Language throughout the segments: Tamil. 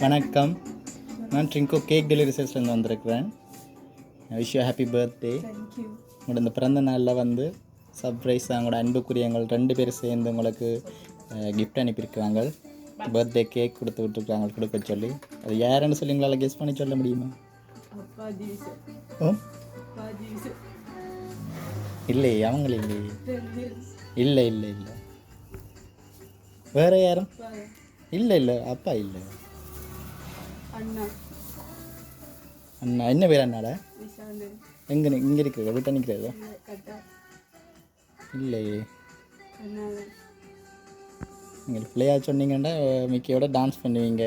வணக்கம். நான் ட்ரிங்கோ கேக் டெலிவரி சர்வீஸ்லேருந்து வந்திருக்கிறேன். விஷ் யூ ஹாப்பி பர்த்டே உங்களோட இந்த பிறந்த நாளில் வந்து சர்ப்ரைஸாக உங்களோட அன்புக்குரிய எங்கள் ரெண்டு பேரும் சேர்ந்து உங்களுக்கு கிஃப்ட் அனுப்பியிருக்காங்க பர்த்டே கேக் கொடுத்து விட்டுருக்காங்க கொடுக்க சொல்லி. அது யாருன்னு சொல்லி உங்களால் கெஸ் பண்ணி சொல்ல முடியுமா? ஓ? இல்லை அவங்கள இல்லையே. இல்லை இல்லை இல்லை. வேற யாரும்? இல்லை இல்லை அப்பா இல்லை. அண்ணா. அண்ணா என்ன பேர் அண்ணாடா? எங்கே இங்கே இருக்கிற வீட்டை நிற்கிறதா இல்லையே. நீங்கள் பிள்ளையாக சொன்னீங்கன்னா மிக்கியோட டான்ஸ் பண்ணுவீங்க.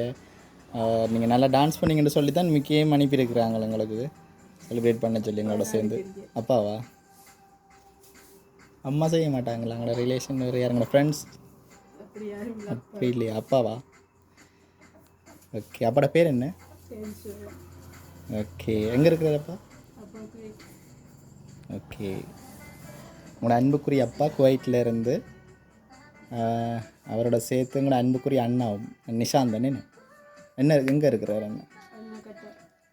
நீங்கள் நல்லா டான்ஸ் பண்ணீங்கன்னு சொல்லி தான் மிக்கியும் அனுப்பியிருக்கிறாங்க எங்களுக்கு செலிப்ரேட் பண்ண சொல்லி எங்களோட சேர்ந்து. அப்பாவா? அம்மா செய்ய மாட்டாங்களா எங்களோட ரிலேஷன் வேறு யாருங்களோட ஃப்ரெண்ட்ஸ் அப்படி இல்லையா? அப்பாவா? ஓகே அப்பாட பேர் என்ன? ஓகே எங்கே இருக்கிறப்பா அப்பாவுக்கு ஓகே உங்களோட அன்புக்குரிய அப்பா குவைட்டில் இருந்து அவரோட சேர்த்து உங்களோட அன்புக்குரிய அண்ணாவும் நிஷாந்த் தானே என்ன? எங்கே இருக்கிறார் அண்ணா?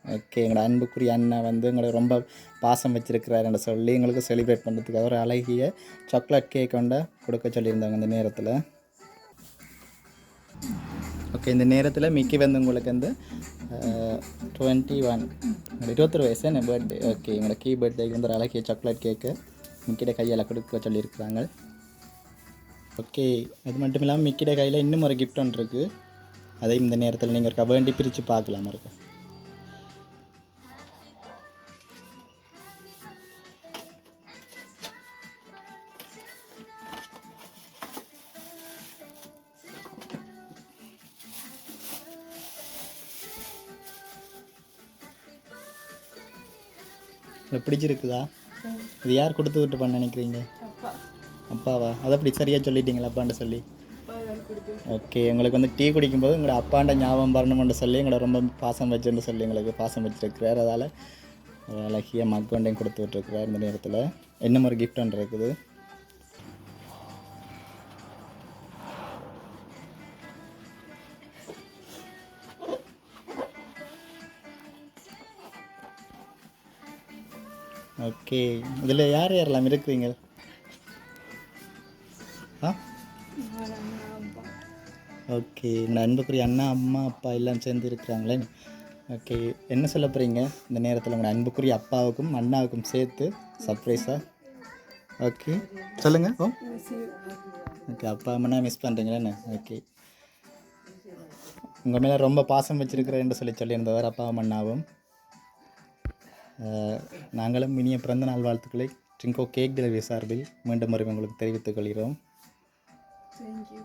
ஓகே எங்களோட அன்புக்குரிய அண்ணா வந்து எங்களுக்கு ரொம்ப பாசம் வச்சிருக்கிறாருன்னு சொல்லி எங்களுக்கு செலிப்ரேட் பண்ணுறதுக்கு ஒரு அழகிய சாக்லேட் கேக் கொண்ட கொடுக்க சொல்லியிருந்தாங்க இந்த நேரத்தில். ஓகே இந்த நேரத்தில் மிக்கி வந்து உங்களுக்கு வந்து டுவெண்ட்டி ஒன் இருபத்தொரு வயசு என்ன பர்த்டே ஓகே எங்களோட கீ பர்த்டேக்கு வந்து ஒரு அழகிய சாக்லேட் கேக்கு மிக்கிட்ட கையால் கொடுக்க சொல்லியிருக்கிறாங்க. ஓகே அது மட்டும் இல்லாமல் மிக்கிட கையில் இன்னும் ஒரு கிஃப்ட் ஒன்று இருக்குது அதை இந்த நேரத்தில் நீங்கள் இருக்க வேண்டி பிரித்து பார்க்கலாம் இருக்கும் பிடிச்சிருக்குதா? இது யார் கொடுத்து விட்டு பண்ண நினைக்கிறீங்க? அப்பாவா? அதை அப்படி சரியாக சொல்லிட்டீங்களா அப்பாண்ட சொல்லி? ஓகே உங்களுக்கு வந்து டீ குடிக்கும்போது உங்களோட அப்பாண்ட ஞாபகம் வரணும்னு சொல்லி எங்களை ரொம்ப பாசம் வச்சுன்னு சொல்லி எங்களுக்கு பாசம் வச்சுருக்கிறார். அதால் ஒரு அழகிய மக்கொண்டையும் கொடுத்து விட்டுருக்கிறார் இந்த நேரத்தில் என்ன ஒரு கிஃப்ட் ஒன்று இருக்குது. ஓகே. இதில் யார் யாரெல்லாம் இருக்கிறீங்க? ஆ? ஓகே. இந்த அன்புக்குரிய அண்ணா அம்மா அப்பா எல்லாம் சேர்ந்து இருக்கிறாங்களே. ஓகே. என்ன சொல்ல போகிறீங்க இந்த நேரத்தில் உங்கள் அன்புக்குரிய அப்பாவுக்கும் அண்ணாவுக்கும் சேர்த்து சர்ப்ரைஸாக ஓகே. சொல்லுங்கள் ஓ. ஓகே. அப்பா அம்மனா மிஸ் பண்ணுறீங்களேண்ணே ஓகே. உங்கள் மேலே ரொம்ப பாசம் வச்சுருக்கிறேன்னு சொல்லி சொல்லியிருந்தவர் அப்பாவும் அண்ணாவும். நாங்களும் இனிய பிறந்த நாள் வாழ்த்துக்களை ட்ரிங்கோ கேக் டெலிவரி சார்பில் மீண்டும் ஒரு உங்களுக்கு தெரிவித்துக் கொள்கிறோம். தேங்க்யூ